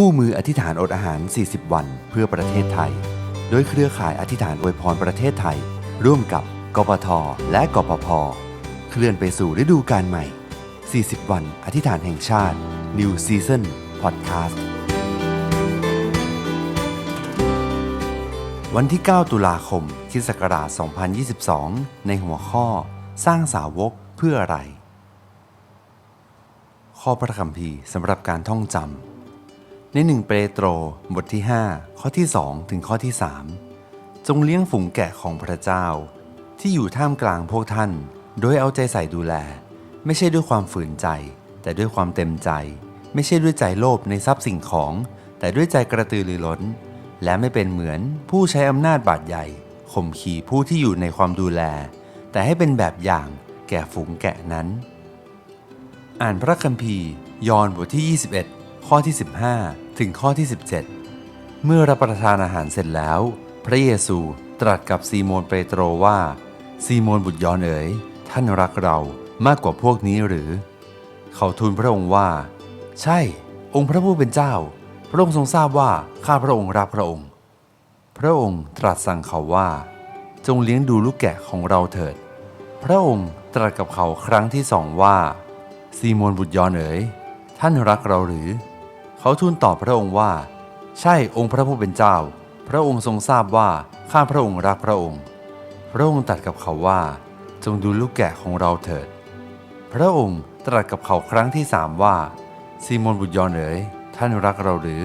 คู่มืออธิษฐานอดอาหาร 40 วันเพื่อประเทศไทย โดยเครือข่ายอธิษฐานอวยพรประเทศไทย ร่วมกับกปทและกปพเคลื่อนไปสู่ฤดูกาลใหม่ 40 วันอธิษฐานแห่งชาติ New Season Podcast วันที่ 9 ตุลาคมคิศักราช 2022 ในหัวข้อ สร้างสาวกเพื่ออะไร ข้อพระคัมภีร์สำหรับการท่องจำ ในหนึ่งเปโตรบทที่ 5 ข้อที่ 2 ถึงข้อที่ 3 จงเลี้ยงฝูงแกะของพระเจ้า ที่อยู่ท่ามกลางพวกท่าน โดยเอาใจใส่ดูแล ไม่ใช่ด้วยความฝืนใจ แต่ด้วยความเต็มใจ ไม่ใช่ด้วยใจโลภในทรัพย์สิ่งของ แต่ด้วยใจกระตือรือร้น และไม่เป็นเหมือนผู้ใช้อำนาจบาดใหญ่ข่มขีผู้ที่อยู่ในความดูแล แต่ให้เป็นแบบอย่างแก่ฝูงแกะนั้น อ่านพระคัมภีร์ยอห์นบทที่ 21 ข้อที่ 15 ถึงข้อที่ 17 เมื่อรับประทานอาหารเสร็จแล้ว พระเยซูตรัสกับซีโมนเปโตรว่า ซีโมนบุตรยอนเอ๋ย ท่านรักเรามากกว่าพวกนี้หรือ เขาทูลพระองค์ว่า ใช่ องค์พระผู้เป็นเจ้า พระองค์ทรงทราบว่าข้าพระองค์รักพระองค์ พระองค์ตรัสสั่งเขาว่า จงเลี้ยงดูลูกแกะของเราเถิด พระองค์ตรัสกับเขาครั้งที่สองว่า ซีโมนบุตรยอนเอ๋ย ท่านรักเราหรือ เขาทูลตอบพระองค์ว่า ใช่องค์พระผู้เป็นเจ้า พระองค์ทรงทราบว่าข้าพระองค์รักพระองค์ พระองค์ตรัสกับเขาว่า จงดูลูกแกะของเราเถิด พระองค์ตรัสกับเขาครั้งที่สามว่าซีโมนบุตรยอนเอ๋ยท่านรักเราหรือ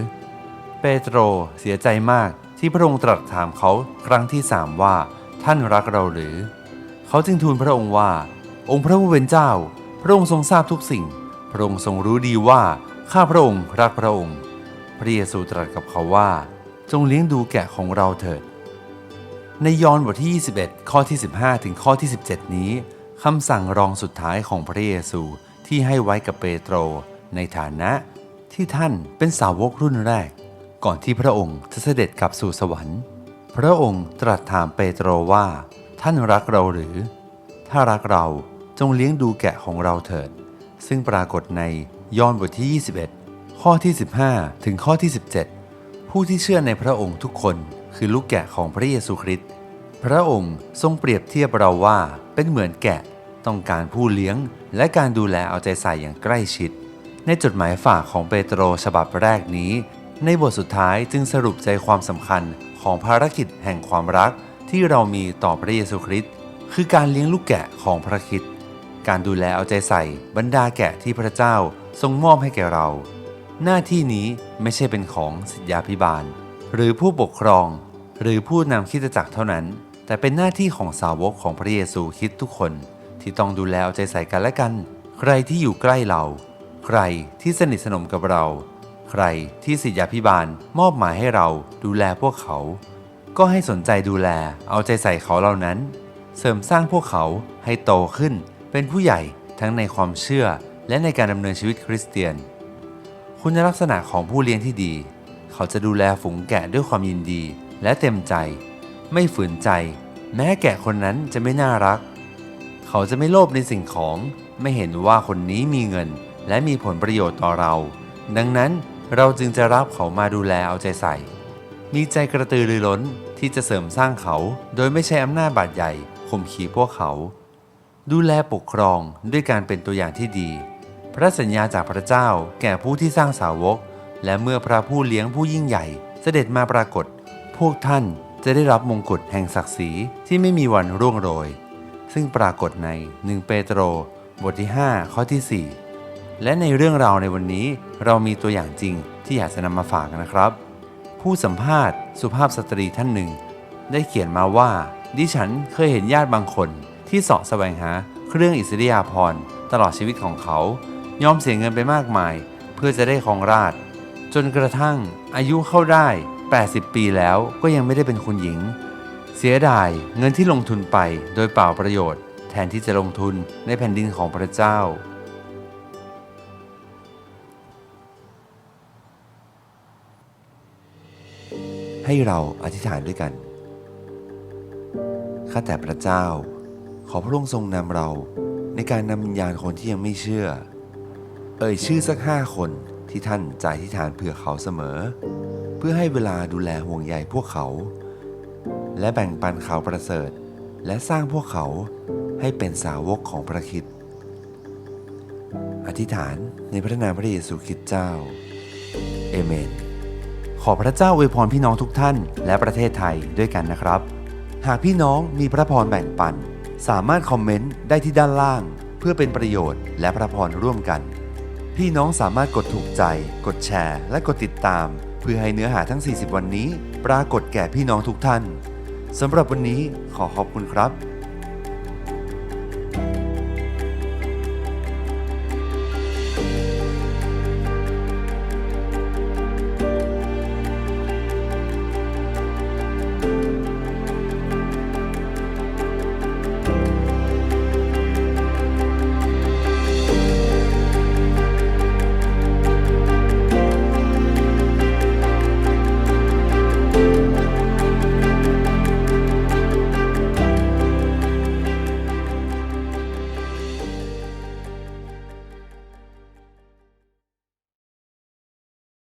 เปโตรเสียใจมากที่พระองค์ตรัสถามเขาครั้งที่สามว่า ท่านรักเราหรือ เขาจึงทูลพระองค์ว่า องค์พระผู้เป็นเจ้า พระองค์ทรงทราบทุกสิ่ง พระองค์ทรงรู้ดีว่า ข้าพระองค์รักพระองค์ พระเยซูตรัสกับเขาว่า จงเลี้ยงดูแกะของเราเถิด ในยอห์นบทที่ 21 ข้อที่ 15 ถึงข้อที่ 17 นี้คำสั่งรองสุดท้ายของพระเยซูที่ให้ไว้กับเปโตร ในฐานะที่ท่านเป็นสาวกรุ่นแรก ก่อนที่พระองค์จะเสด็จกลับสู่สวรรค์ พระองค์ตรัสถามเปโตรว่า ท่านรักเราหรือ ถ้ารักเราจงเลี้ยงดูแกะของเราเถิด ซึ่งปรากฏใน ยอห์นบทที่ 21 ข้อที่ 15 ถึงข้อที่ 17 ผู้ที่เชื่อในพระองค์ทุกคนคือลูกแกะของพระเยซูคริสต์พระองค์ทรงเปรียบเทียบเราว่าเป็นเหมือนแกะต้องการผู้เลี้ยง และการดูแลเอาใจใส่อย่างใกล้ชิด ในจดหมายฝากของเปโตรฉบับแรกนี้ ในบทสุดท้ายจึงสรุปใจความสำคัญของภารกิจแห่งความรักที่เรามีต่อพระเยซูคริสต์คือการเลี้ยงลูกแกะของพระคริสต์การดูแลเอาใจใส่บรรดาแกะที่พระเจ้า ทรงมอบให้แก่เรา หน้าที่นี้ไม่ใช่เป็นของศิษยาพิบาล หรือผู้ปกครอง หรือผู้นำคิดจักรเท่านั้น แต่เป็นหน้าที่ของสาวกของพระเยซูคริสต์ทุกคน ที่ต้องดูแลเอาใจใส่กันและกัน ใครที่อยู่ใกล้เรา ใครที่สนิทสนมกับเรา ใครที่ศิษยาพิบาลมอบหมายให้เราดูแลพวกเขา ก็ให้สนใจดูแลเอาใจใส่เขาเหล่านั้น เสริมสร้างพวกเขาให้โตขึ้นเป็นผู้ใหญ่ทั้งในความเชื่อ และในการดำเนินชีวิตคริสเตียน คุณลักษณะของผู้เลี้ยงที่ดี เขาจะดูแลฝูงแกะด้วยความยินดีและเต็มใจ ไม่ฝืนใจ แม้แกะคนนั้นจะไม่น่ารัก เขาจะไม่โลภในสิ่งของ ไม่เห็นว่าคนนี้มีเงิน และมีผลประโยชน์ต่อเรา ดังนั้นเราจึงจะรับเขามาดูแลเอาใจใส่ มีใจกระตือรือร้นที่จะเสริมสร้างเขา โดยไม่ใช้อำนาจบาดใหญ่ข่มขีพวกเขา ดูแลปกครองด้วยการเป็นตัวอย่างที่ดี พระสัญญาจากพระเจ้าแก่ผู้ที่สร้างสาวก และเมื่อพระผู้เลี้ยงผู้ยิ่งใหญ่ เสด็จมาปรากฏ พวกท่านจะได้รับมงกุฎแห่งศักดิ์ศรีที่ไม่มีวันร่วงโรย ซึ่งปรากฏใน 1 เปโตร บทที่ 5 ข้อที่ 4 และในเรื่องราวในวันนี้เรามีตัวอย่างจริงที่อยากจะนำมาฝากนะครับ ผู้สัมภาษณ์สุภาพสตรีท่านหนึ่ง ได้เขียนมาว่า ดิฉันเคยเห็นญาติบางคนที่เสาะแสวงหาเครื่องอิสริยาภรณ์ตลอดชีวิตของเขา ยอมเสียเงินไปมากมาย เพื่อจะได้ของราช จนกระทั่งอายุเข้าได้ 80 ปีแล้วก็ยังไม่ได้เป็นคุณหญิง เสียดายเงินที่ลงทุนไปโดยเปล่าประโยชน์ แทนที่จะลงทุนในแผ่นดินของพระเจ้า ให้เราอธิษฐานด้วยกันข้าแต่พระเจ้า ขอพระองค์ทรงนำเราในการนำวิญญาณคนที่ยังไม่เชื่อ เอ่ยชื่อสักห้าคนที่ท่านจะอธิษฐานเผื่อเขาเสมอ เพื่อให้เวลาดูแลห่วงใยพวกเขา และแบ่งปันข่าวประเสริฐ และสร้างพวกเขาให้เป็นสาวกของพระคิดอธิษฐานในพระนามพระเยซูคริสต์เจ้า เอเมน ขอพระเจ้าอวยพรพี่น้องทุกท่าน และประเทศไทยด้วยกันนะครับ หากพี่น้องมีพระพรแบ่งปัน สามารถคอมเมนต์ได้ที่ด้านล่าง เพื่อเป็นประโยชน์และพระพรร่วมกัน พี่น้องสามารถกดถูกใจ กดแชร์ และกดติดตาม เพื่อให้เนื้อหาทั้ง 40 วันนี้ ปรากฏแก่พี่น้องทุกท่านสำหรับวันนี้ขอขอบคุณครับ